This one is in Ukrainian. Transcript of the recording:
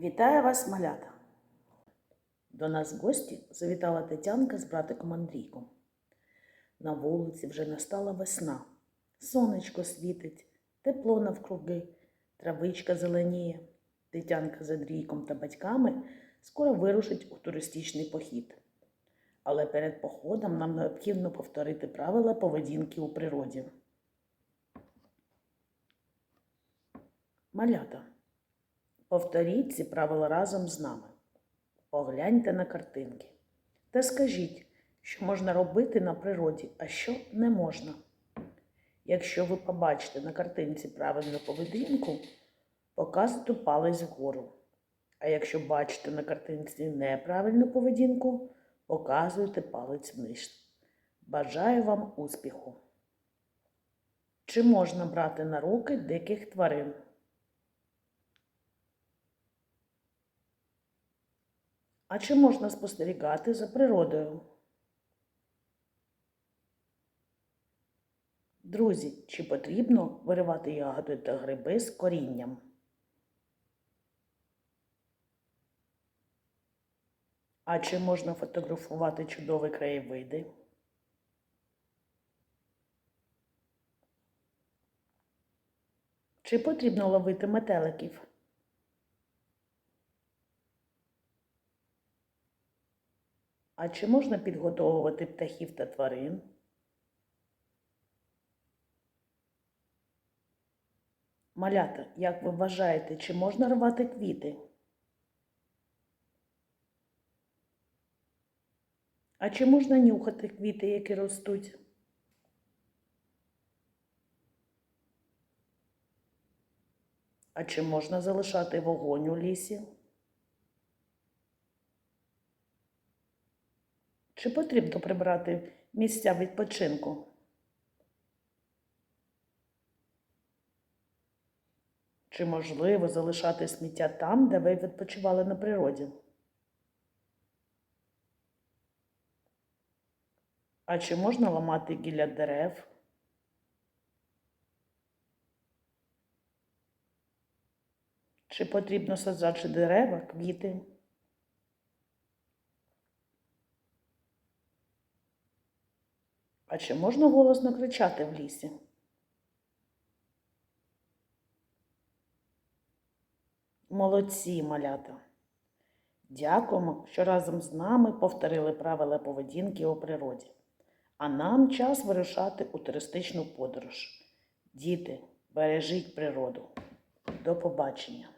Вітаю вас, малята! До нас в гості завітала Тетянка з братиком Андрійком. На вулиці вже настала весна. Сонечко світить, тепло навкруги, травичка зеленіє. Тетянка з Андрійком та батьками скоро вирушить у туристичний похід. Але перед походом нам необхідно повторити правила поведінки у природі. Малята. Повторіть ці правила разом з нами. Погляньте на картинки та скажіть, що можна робити на природі, а що не можна. Якщо ви побачите на картинці правильну поведінку, показуйте палець вгору. А якщо бачите на картинці неправильну поведінку, показуйте палець вниз. Бажаю вам успіху! Чи можна брати на руки диких тварин? А чи можна спостерігати за природою? Друзі, чи потрібно виривати ягоди та гриби з корінням? А чи можна фотографувати чудові краєвиди? Чи потрібно ловити метеликів? А чи можна підготовувати птахів та тварин? Малята, як ви вважаєте, чи можна рвати квіти? А чи можна нюхати квіти, які ростуть? А чи можна залишати вогонь у лісі? Чи потрібно прибрати місця відпочинку? Чи можливо залишати сміття там, де ви відпочивали на природі? А чи можна ламати гілля дерев? Чи потрібно саджати дерева, квіти? А чи можна голосно кричати в лісі? Молодці, малята! Дякуємо, що разом з нами повторили правила поведінки у природі. А нам час вирушати у туристичну подорож. Діти, бережіть природу. До побачення!